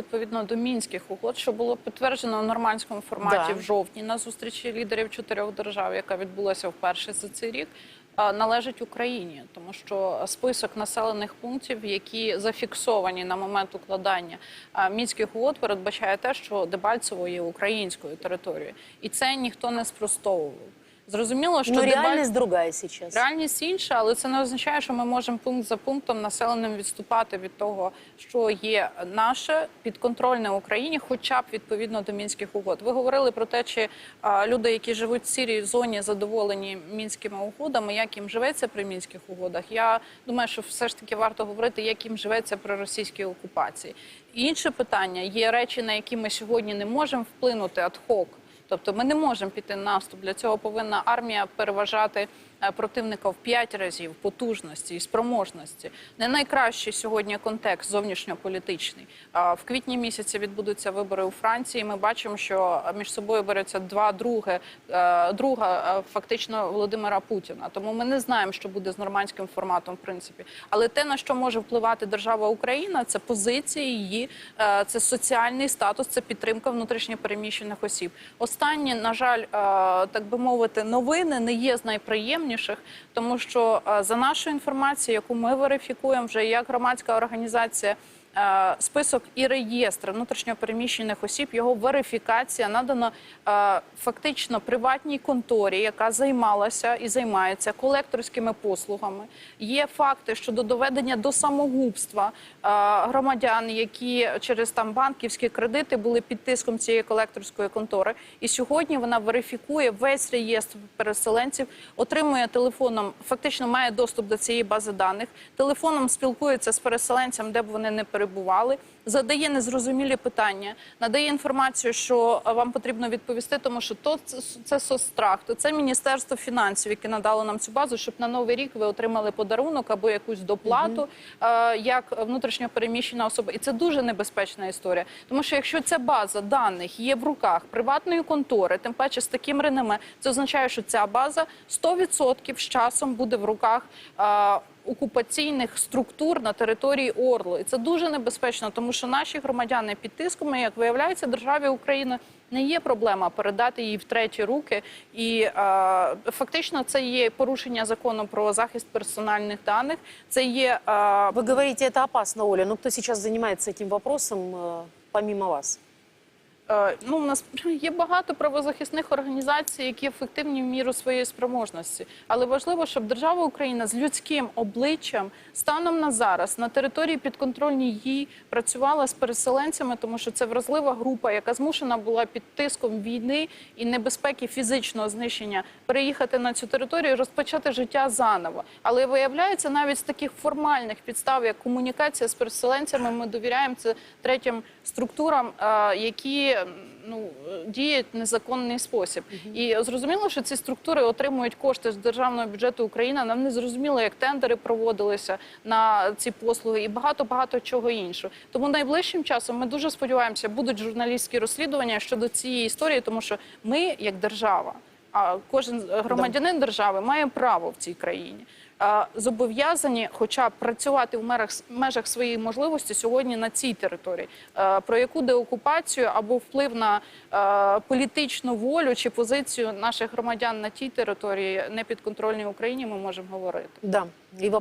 відповідно до мінських угод, що було підтверджено в нормандському форматі Да. в жовтні на зустрічі лідерів чотирьох держав, яка відбулася вперше за цей рік. Належить Україні, тому що список населених пунктів, які зафіксовані на момент укладання мінських угод, передбачає те, що Дебальцево є українською територією, і це ніхто не спростовував. Зрозуміло, що Но Дебаль- реальность другая сейчас. Реальність інша, але це не означає, що ми можемо пункт за пунктом населеним відступати від того, що є наше підконтрольне Україні, хоча б відповідно до мінських угод. Ви говорили про те, чи а, люди, які живуть в сірій зоні, задоволені мінськими угодами, як їм живеться при мінських угодах. Я думаю, що все ж таки варто говорити, як їм живеться при російській окупації. Інше питання є речі, на які ми сьогодні не можемо вплинути ад-хок. Тобто ми не можемо піти на наступ. Для цього повинна армія переважати противника в п'ять разів потужності і спроможності. Не найкращий сьогодні контекст зовнішньополітичний. В квітні місяці відбудуться вибори у Франції. Ми бачимо, що між собою беруться два други, е, друга е, фактично Володимира Путіна. Тому ми не знаємо, що буде з нормандським форматом, в принципі. Але те, на що може впливати держава Україна, це позиції її, е, це соціальний статус, це підтримка внутрішньопереміщених осіб. Останні, на жаль, е, так би мовити, новини не є з найприємніших, тому що е, за нашою інформацією, яку ми верифікуємо, вже як громадська організація. Е, Список і реєстр внутрішньопереміщених осіб, його верифікація надана е, фактично приватній конторі, яка займалася і займається колекторськими послугами. Є факти щодо доведення до самогубства е, громадян, які через там банківські кредити були під тиском цієї колекторської контори. І сьогодні вона верифікує весь реєстр переселенців, отримує телефоном, фактично має доступ до цієї бази даних. Телефоном спілкується з переселенцем, де б вони не перебували. Задає незрозумілі питання, надає інформацію, що е, вам потрібно відповісти, тому що то це, соцстрах, то це міністерство фінансів, яке надало нам цю базу, щоб на новий рік ви отримали подарунок або якусь доплату е, як внутрішньо переміщена особа. І це дуже небезпечна історія. Тому що якщо ця база даних є в руках приватної контори, тим паче з таким реноме, це означає, що ця база 100% з часом буде в руках е, окупаційних структур на території Орлу. І це дуже небезпечно, тому що наші громадяни під тиском, як виявляється, державі України не є проблема передати її в треті руки. І е, фактично це є порушення закону про захист персональних даних. Це є е, Вы говорите, это опасно, Оля. Но кто сейчас занимается этим вопросом, э, помимо вас? Е, Ну, у нас є багато правозахисних організацій, які ефективні в міру своєї спроможності. Але важливо, щоб держава Україна з людським обличчям станом на зараз на території підконтрольній їй працювала з переселенцями, тому що це вразлива група, яка змушена була під тиском війни і небезпеки фізичного знищення переїхати на цю територію, і розпочати життя заново. Але виявляється, навіть з таких формальних підстав, як комунікація з переселенцями, ми довіряємо це третім структурам, е, які ну діють в незаконний спосіб. І зрозуміло, що ці структури отримують кошти з державного бюджету України. Нам не зрозуміло, як тендери проводилися на ці послуги і багато багато чого іншого. Тому найближчим часом ми дуже сподіваємося, будуть журналістські розслідування щодо цієї історії, тому що ми, як держава, а кожен громадянин держави має право в цій країні. Зобов'язані, хоча б працювати в межах, межах своєї можливості сьогодні на цій території, про яку деокупацію або вплив на політичну волю чи позицію наших громадян на тій території не підконтрольній Україні ми можемо говорити. Да.